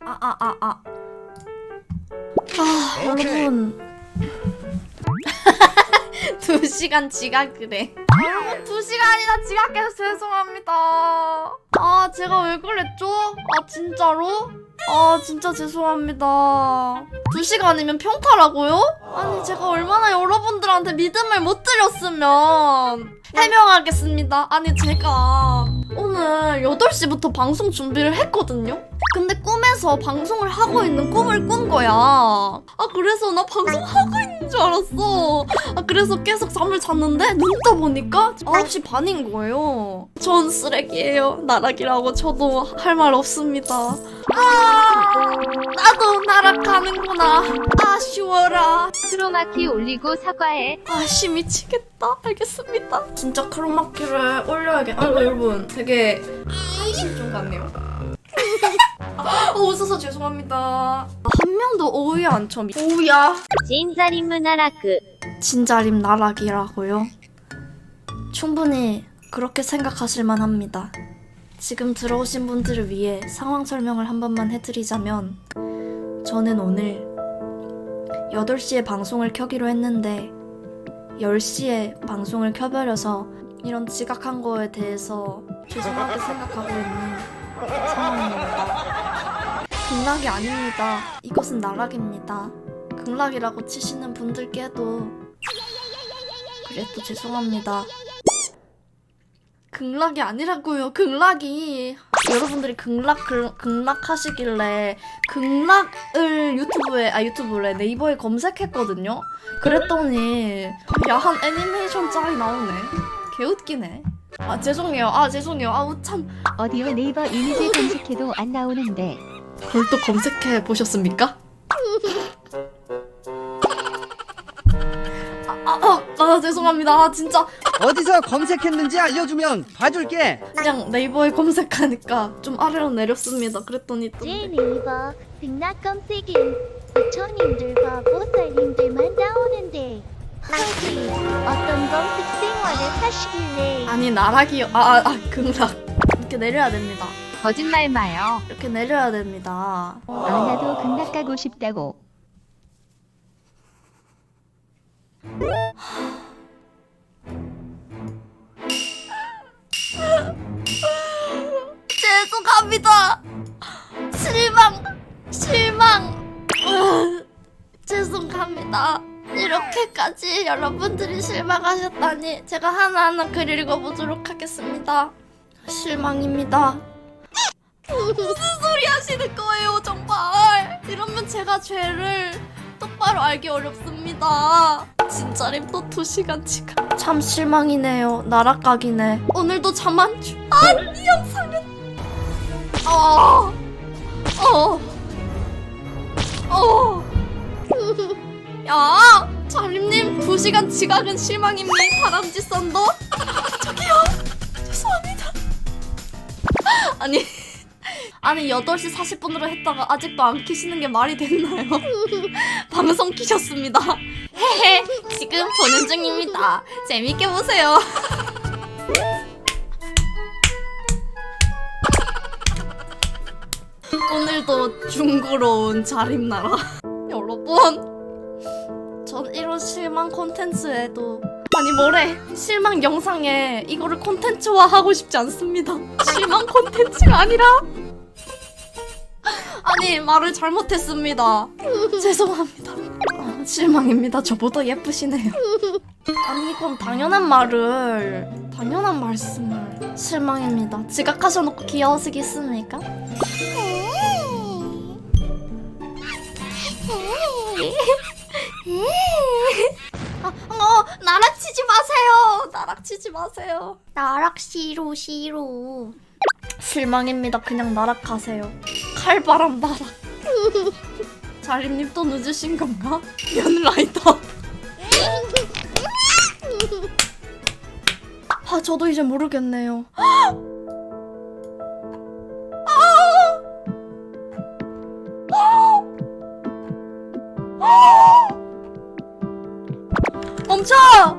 아, 아, 아, 아. 아, 여러분. 두 시간 해. 여러분, 두 시간이나 지각해서 죄송합니다. 아, 제가 왜 그랬죠? 아, 진짜로? 아, 진짜 죄송합니다. 두 시간이면 평타라고요? 아니, 제가 얼마나 여러분들한테 믿음을 못 드렸으면 해명하겠습니다. 아니, 제가 오늘 8시부터 방송 준비를 했거든요? 근데 꿈에서 방송을 하고 있는 꿈을 꾼 거야. 아, 그래서 나 방송하고 있는 줄 알았어. 아, 그래서 계속 잠을 잤는데 눈 떠보니까 9시 반인 거예요. 전 쓰레기예요. 나락이라고 저도 할 말 없습니다. 아, 나도 나락가는구나. 아쉬워라. 크로마키 올리고 사과해. 아씨 미치겠다. 알겠습니다. 진짜 크로마키를 올려야겠. 아이고 여러분 되게 한심 좀 같네요. 아, 어, 웃어서 죄송합니다. 한 명도 오후에 안 쳐. 오후야. 진자림 문화라크. 진자림 나락이라고요? 충분히 그렇게 생각하실 만합니다. 지금 들어오신 분들을 위해 상황 설명을 한 번만 해드리자면 저는 오늘 8시에 방송을 켜기로 했는데 10시에 방송을 켜버려서 이런 지각한 거에 대해서 죄송하게 생각하고 있는 상황입니다. 극락이 아닙니다. 이것은 나락입니다. 극락이라고 치시는 분들께도 그래도 죄송합니다. 극락이 아니라고요. 극락이 여러분들이 극락 극, 극락 하시길래 극락을 유튜브에 아 유튜브래 네이버에 검색했거든요. 그랬더니 야한 애니메이션 짤이 나오네. 개웃기네. 아 죄송해요. 아 죄송해요. 아우 참. 어디요 네이버 이미지 검색해도 안 나오는데. 그걸 또 검색해 보셨습니까? 아, 아, 아, 죄송합니다. 아, 진짜 어디서 검색했는지 알려주면 봐줄게. 그냥 네이버에 검색하니까 좀 아래로 내렸습니다. 그랬더니 또 제 네이버 등락 검색엔 부처님들과 보살님들만 나오는데 거기 어떤 검색 생활을 하시길래 아니 나락이요. 아, 아, 아 극락 이렇게 내려야 됩니다. 거짓말 마요. 이렇게 내려야 됩니다. 아 나도 극락 가고 싶다고. 죄송합니다. 실망, 실망. 으, 죄송합니다. 이렇게까지 여러분들이 실망하셨다니 제가 하나하나 글 읽어보도록 하겠습니다. 실망입니다. 무슨 소리 하시는 거예요, 정말? 이러면 제가 죄를 똑바로 알기 어렵습니다. 진짜림 또두 시간 지각. 참 실망이네요. 나락각이네. 오늘도 잠안 주. 아니 영상은. 어. 어. 어. 야, 자림님 두 시간 지각은 실망입니다. 다람쥐 썬더. 저기요. 죄송합니다. 아니. 아니 8시 40분으로 했다가 아직도 안 키시는 게 말이 됐나요? 방송 키셨습니다. 헤헤 지금 보는 중입니다. 재밌게 보세요. 오늘도 중구로운 자림나라. 여러분, 전 실망 콘텐츠에도 아니 뭐래 실망 영상에 이거를 콘텐츠화 하고 싶지 않습니다. 실망 콘텐츠가 아니라 아니 말을 잘못했습니다. 죄송합니다. 아, 실망입니다. 저보다 예쁘시네요. 아니 이건 당연한 말을 당연한 말씀을 실망입니다. 지각하셔놓고 귀여우시겠습니까? 아, 어, 나락 치지 마세요. 나락 치지 마세요. 나락 싫어 싫어. 실망입니다. 그냥 나락하세요. 칼바람 나락. 자림님 또 늦으신 건가? 연라이터. 아 저도 이제 모르겠네요. 멈 그.